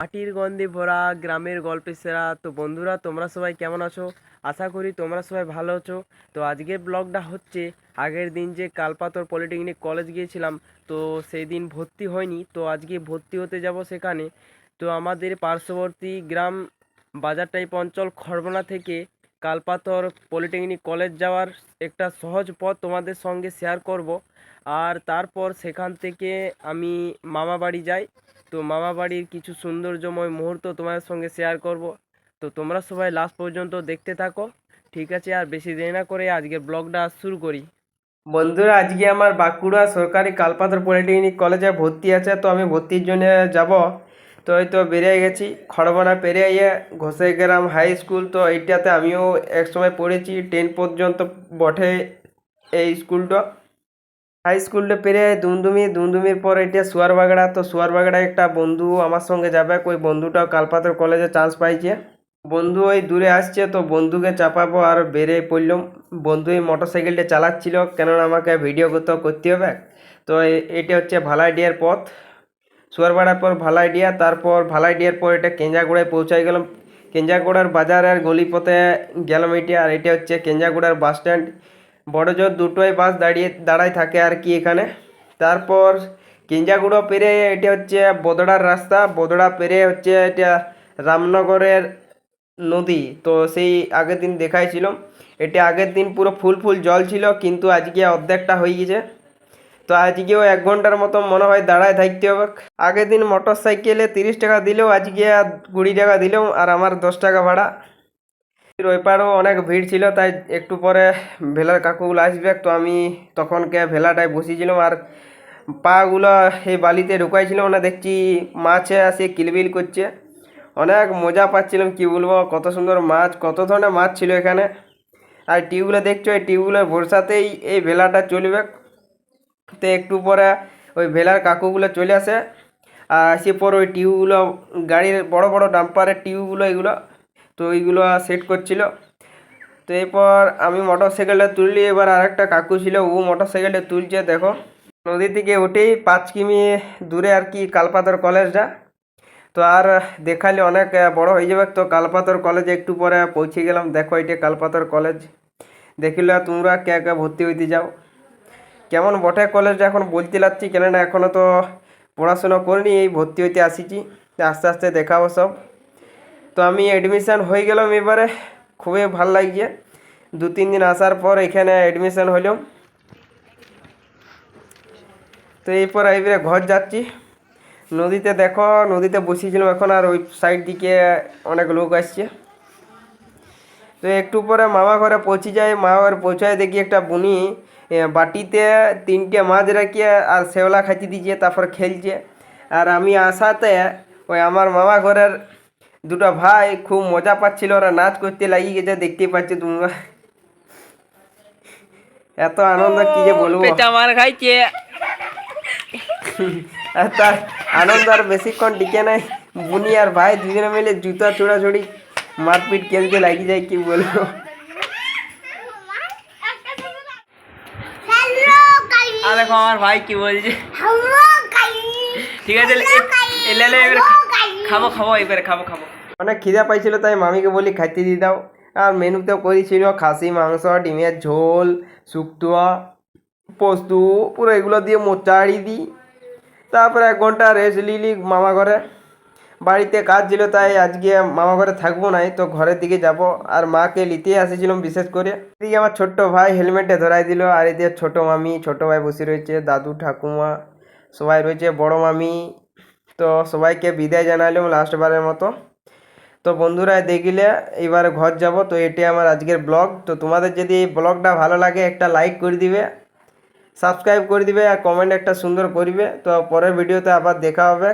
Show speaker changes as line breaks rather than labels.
মাটির গন্ধে ভরা, গ্রামের গল্পের সেরা। তো বন্ধুরা, তোমরা সবাই কেমন আছো? আশা করি তোমরা সবাই ভালো আছো। তো আজকের ব্লগটা হচ্ছে আগের দিন যে কালপাতর পলিটেকনিক কলেজ গিয়েছিলাম, তো সেই দিন ভর্তি হয়নি। তো আজকে ভর্তি হতে যাব সেখানে। তো আমাদের পার্শ্ববর্তী গ্রাম বাজার টাইপ অঞ্চল খড়বনা থেকে কালপাতর পলিটেকনিক কলেজ যাওয়ার একটা সহজ পথ তোমাদের সঙ্গে শেয়ার করব। আর তারপর সেখান থেকে আমি মামা বাড়ি যাই। তো মামা বাড়ির কিছু সৌন্দর্যময় মুহূর্ত তোমাদের সঙ্গে শেয়ার করব। তো তোমরা সবাই লাস্ট পর্যন্ত দেখতে থাকো, ঠিক আছে? আর বেশি দেরি না করে আজকের ব্লগটা শুরু করি। বন্ধুরা, আজকে আমার বাঁকুড়া সরকারি কালপাথর পলিটেকনিক কলেজে ভর্তি আছে, তো আমি ভর্তির জন্য যাব। তো এই তো বেরিয়ে গেছি খড়বনা পেরিয়ে ঘোষেগ্রাম হাই স্কুল তো এইটাতে আমিও একসময় পড়েছি টেন পর্যন্ত বটে এই স্কুলটা হাই স্কুলটা পেরে দুমদুমি, দুমদুমির পর এটা সুয়ারবাগড়া। তো সুয়ারবাগড়া একটা বন্ধু আমার সঙ্গে যাবে, ওই বন্ধুটাও কালপাতর কলেজে চান্স পাইছে। বন্ধু ওই দূরে আসছে, তো বন্ধুকে চাপাবো আর বেরিয়ে পড়লাম বন্ধু এই মোটর সাইকেলটা চালাচ্ছিল, কেননা আমাকে ভিডিও করতে করতে হবে। তো এটা হচ্ছে ভালাইডিয়ার পথ। সুয়ারবাড়ার পর ভালাইডিয়া, তারপর ভালাইডিয়ার পর এটা কেঞ্জাগুড়ায় পৌঁছাই গেলাম। কেঞ্জাগুড়ার বাজারের গলিপথে গেলাম এটা, আর এটা হচ্ছে কেঞ্জাগুড়ার বাস স্ট্যান্ড বড় জোর দুটোই বাস দাঁড়িয়ে, দাঁড়ায় থাকে আর কি এখানে। তারপর কেঞ্জাগুড়ো পেরে এটা হচ্ছে বদড়ার রাস্তা। বদড়া পেরে হচ্ছে এটা রামনগরের নদী। তো সেই আগের দিন দেখাইছিলাম। এটা আগের দিন পুরো ফুল ফুল জল ছিল, কিন্তু আজকে অর্ধেকটা হয়ে গেছে। তো আজকেও এক ঘণ্টার মতো মনে হয় দাঁড়ায় থাকতে হবে। আগের দিন মোটর সাইকেলে তিরিশ টাকা দিলেও আজকে কুড়ি টাকা দিলেও আর আমার দশ টাকা ভাড়া। ওই পাড়েও অনেক ভিড় ছিল, তাই একটু পরে ভেলার কাকুগুলো আসবে। তো আমি তখনকে ভেলাটায় বসেছিলাম আর পাগুলো এই বালিতে ঢুকাইছিলাম না দেখছি মাছে আসে কিলবিল করছে। অনেক মজা পাচ্ছিলাম, কি বলব, কত সুন্দর মাছ, কত ধরনের মাছ ছিল এখানে। আর টিউবগুলো দেখছ, এই টিউবগুলোর ভরসাতেই এই ভেলাটা চলবে। তো একটু পরে ওই ভেলার কাকুগুলো চলে আসে। আর আসে পর ওই টিউবগুলো, গাড়ির বড় বড় ডাম্পারের টিউবগুলো, এগুলো তো ওইগুলো সেট করছিল। তো এরপর আমি মোটর সাইকেলটা তুললি, এবার আর একটা কাকু ছিল, ও মোটর সাইকেলটা তুলছে, দেখো। নদী থেকে উঠেই পাঁচ কিমি দূরে আর কি কালপাতর কলেজটা তো আর দেখালে অনেক বড় হয়ে যাবে। তো কালপাতর কলেজে একটু পরে পৌঁছে গেলাম। দেখো এটা কালপাতর কলেজ দেখিলে তোমরা কে কে ভর্তি হইতে যাও। কেমন বটে কলেজটা এখন বলতে লাগছি, কেননা এখনও তো পড়াশোনা করিনি, এই ভর্তি হইতে আসিছি। আস্তে আস্তে দেখাবো সব। তো আমি অ্যাডমিশান হয়ে গেলাম এবারে। খুবই ভালো লাগছে। দু, তিন দিন আসার পর এখানে অ্যাডমিশান হইলাম। তো এরপর এবারে ঘর যাচ্ছি। নদীতে দেখো, নদীতে বসেছিলাম এখন আর ওই সাইড দিকে অনেক লোক আসছে। তো একটু পরে মামা ঘরে পৌঁছে যায়। মামা ঘরে পৌঁছায় দেখি একটা বুনি বাটিতে তিনটে মাছ রাখিয়ে আর শেওলা খাইতে দিচ্ছে, তারপর খেলছে। আর আমি আসাতে ওই আমার মামা ঘরের দুটো ভাই খুব মজা পাচ্ছিল ওরা নাচ করতে লাগিয়ে গেছে দেখতে পাচ্ছ তোমরা। এত আনন্দ কি যে বলব।
পেটা মার খাইছে।
আর তার আনন্দ আর বেশিক্ষণ টিকে নাই। বুনি আর ভাই দুজনে মিলে জুতা ছোড়াছড়ি মারপিট খেলতে লাগি যায় কি বলব।
আর দেখো আমার ভাই কি বলছে। ঠিক আছে এ- এলে এলে এবারে খাব খাব এবারে খাব খাব।
অনেক খিদা পাইছিল, তাই মামিকে বলি খাইতে দিয়ে দাও। আর মেনুতেও করেছিল খাসি, মাংস, ডিমের ঝোল, শুক্তোয়া, পোস্তু, পুরো এগুলো দিয়ে মোচাড়ি দিই। তারপরে এক ঘণ্টা রেস্ট নিলি মামা ঘরে। বাড়িতে কাজ ছিল, তাই আজকে মামা ঘরে থাকব নাই, তো ঘরের দিকে যাব। আর মাকে নিতে আসেছিলাম বিশেষ করে। এদিকে আমার ছোট্ট ভাই হেলমেটে ধরাই দিল, আর এদিকে ছোট মামি, ছোট ভাই বসে রয়েছে, দাদু, ঠাকুমা সবাই রয়েছে, বড় মামি তো সবাইকে বিদায় জানালাম লাস্টবারের মতো। তো বন্ধুরা, দেখিলে এবার ঘর যাব। তো এটি আমার আজকের ব্লগ তো তোমাদের যদি এই ব্লগটা ভালো লাগে, একটা লাইক করে দিবে সাবস্ক্রাইব করে দিবে, আর কমেন্ট একটা সুন্দর করবে। তো পরের ভিডিওতে আবার দেখা হবে।